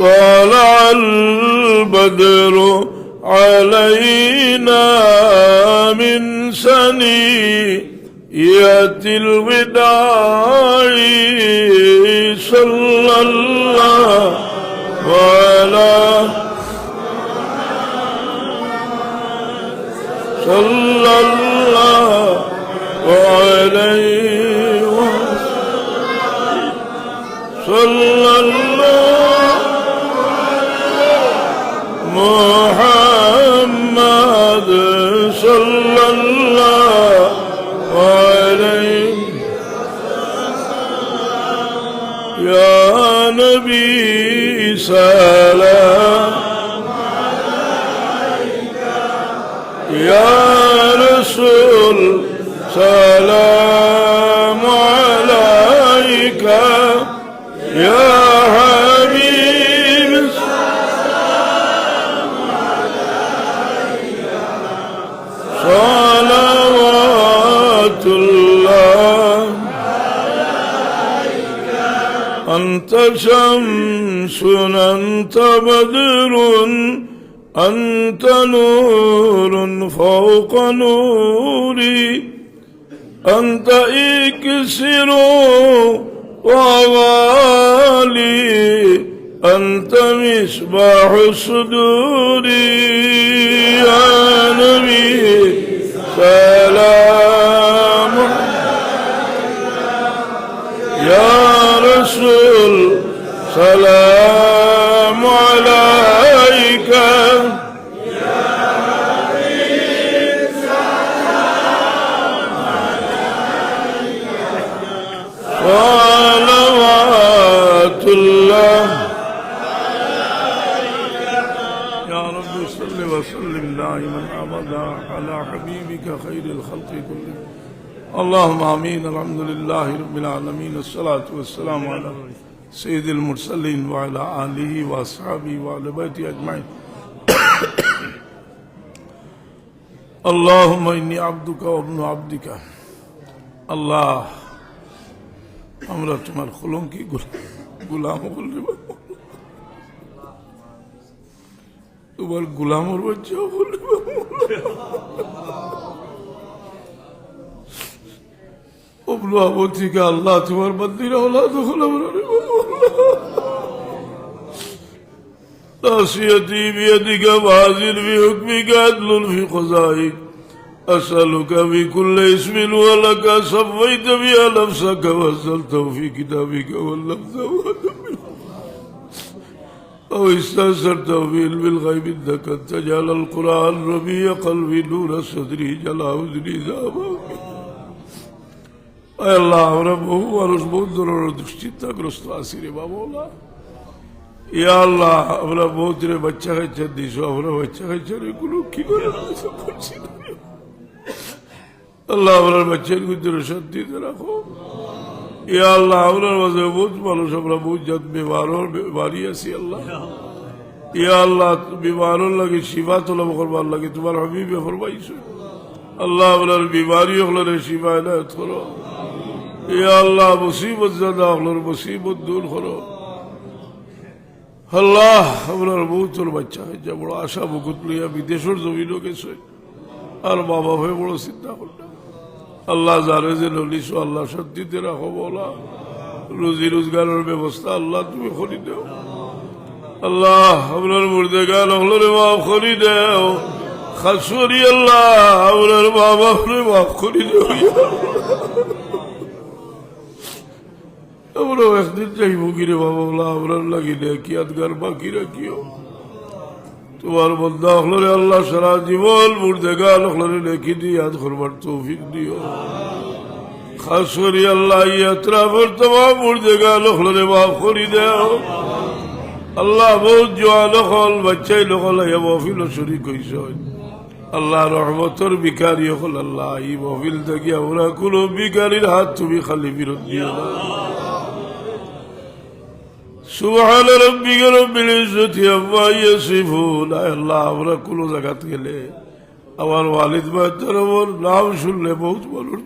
طلع البدر علينا من سنية الوداع صلى الله على صلى الله عليه محمد صلى الله عليه يا نبي سلام يا رسول سلام الله. أنت شمس أنت بدر أنت نور فوق نوري. أنت إكسر وغالي. أنت مصباح الصدور. يا نبي سلام. يا رب صل وسلم دائما على حبيبك خير الخلق كلهم. اللهم آمين. الحمد لله رب العالمين. الصلاة والسلام على سيد المرسلين وعلى آله وأصحابه وعلى بيته أجمعين. اللهم اني عبدك وابن عبدك الله আমরা তোমার কলঙ্কি গুলাম বললে তোমার গুলামর বাচ্চা বললে অবলু আবু থেকে আল্লাহ তোমার মন্দির আওলাদ হলো ناصيتي بيدك وهازل بحكمك عدل في قضائك أسألك بكل اسم ولك صفيت بها نفسك وأنزلته في كتابك واللفظه أو استأثرته في علم الغيب إنك أن تجعل القرآن ربيع قلبي نور صدري جلا وزني ذهبا আয় আল্লাহ আমরা বহু মানুষ বহু ধরনের দুশ্চিন্তাগ্রস্ত আছি রে বাবা ইয়া আল্লাহ আমরা বহুত রে বাচ্চা আমরা বাচ্চা এগুলো কি করে করছি না রে। আল্লাহ আপনার বাচ্চার ভিতরে শান্তিতে রাখো। ইয়া আল্লাহ আপনার মাঝে বহুত মানুষ আমরা বহুত জাত বিমারর বাড়ি আছি আল্লাহ। ইয়া আল্লাহ। বিমারর লাগে শিবা তোলা করবার লাগে তোমার হাবিবে ফরমাইছো। আল্লাহ আপনার বিমারি হলের শিবা এনায়ত করো। ইয়া আল্লাহ মুসিবত জাদা হলের মুসিবত দূর করো। আল্লাহ আপনার বহুতর বাচ্চা হয়েছে বড় আশা বুকুত লইয়া বিদেশের জমিনও গেছে। আর বাবা হয়ে বড় চিন্তা করলে আল্লাহ জানে যে নলিস আল্লাহ সত্যিতে রাখো বলা। রুজি রোজগারের ব্যবস্থা আল্লাহ তুমি করি দেও। আল্লাহ, আপনার মুর্দে গান হলরে মাফ করি দেও। খাস করি আল্লাহ, আপনার বাবা হলে মাফ করি দেও। আমরা একদিন যাইব কিরে বাবা, বলা, আপনার লাগি দে কি আদগার বাকি রাখিও। তোমার বন্ধা হলরে আল্লাহ সারা জীবন মুর্দে গান হলরে লেখি দিয়ে ইয়াদ করবার তৌফিক দিও। খাস করি আল্লাহ ইয়াত্রা পর তোমার মুর্দে গান হলরে মাফ করি দেও। আল্লাহ বহুত জোয়ান হল, বাচ্চাই লোকল ইয়া মহফিল শরিক হইস আল্লাহ রহমতর বিকারী হল আল্লাহ, এই মহফিল থেকে আমরা কোন বিকারীর হাত তুমি খালি বিরোধ দিও না। সুবহান রব্বিকা রব্বিল ইজ্জতি আম্মা ইয়াসিফুন। আল্লাহ, আমরা কোন জায়গাতে গেলে আমার ওয়ালিদ আমার নাম শুনলে বহুত মানুষ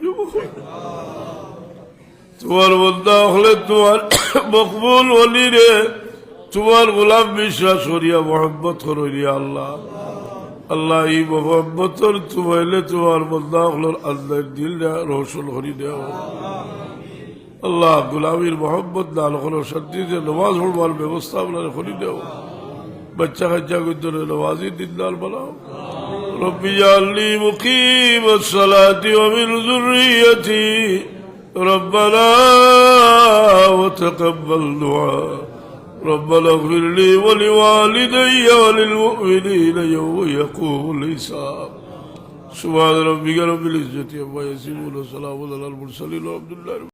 তোমার বন্ধা হলে তোমার মকবুল অলি তোমার গোলাম বিশ্বাস করিয়া মোহাম্মত করিয়া আল্লাহ। আল্লাহ এই মোহাম্মতর তোমাইলে তোমার বন্ধা হলোর আল্লাহ দিল রোশন করি দেও। আল্লাহ গুলামীর মোহাম্মত দান করো শান্তিতে নমাজ পড়বার ব্যবস্থা আপনার করি দেও বাচ্চা কাচ্চা কিন্তু নমাজি দিনদার বানাও رب اجعلني مقيم الصلاة ومن ذريتي ربنا وتقبل دعاء ربنا اغفر لي ولوالدي وللمؤمنين يوم يقوم الحساب سبحان ربك رب العزة عما يصفون وسلام على المرسلين والحمد لله رب